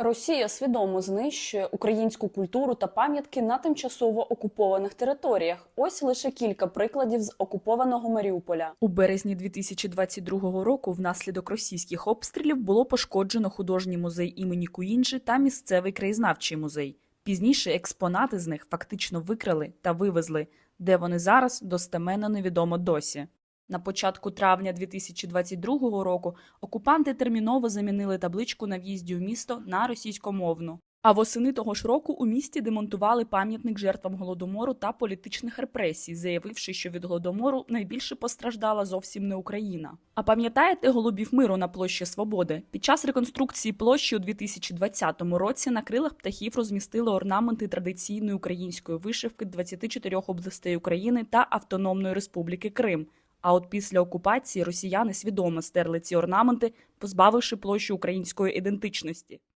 Росія свідомо знищує українську культуру та пам'ятки на тимчасово окупованих територіях. Ось лише кілька прикладів з окупованого Маріуполя. У березні 2022 року внаслідок російських обстрілів було пошкоджено художній музей імені Куінджи та місцевий краєзнавчий музей. Пізніше експонати з них фактично викрали та вивезли, де вони зараз достеменно невідомо досі. На початку травня 2022 року окупанти терміново замінили табличку на в'їзді у місто на російськомовну. А восени того ж року у місті демонтували пам'ятник жертвам голодомору та політичних репресій, заявивши, що від голодомору найбільше постраждала зовсім не Україна. А пам'ятаєте голубів миру на площі Свободи? Під час реконструкції площі у 2020 році на крилах птахів розмістили орнаменти традиційної української вишивки 24 областей України та Автономної Республіки Крим. А от після окупації росіяни свідомо стерли ці орнаменти, позбавивши площу української ідентичності.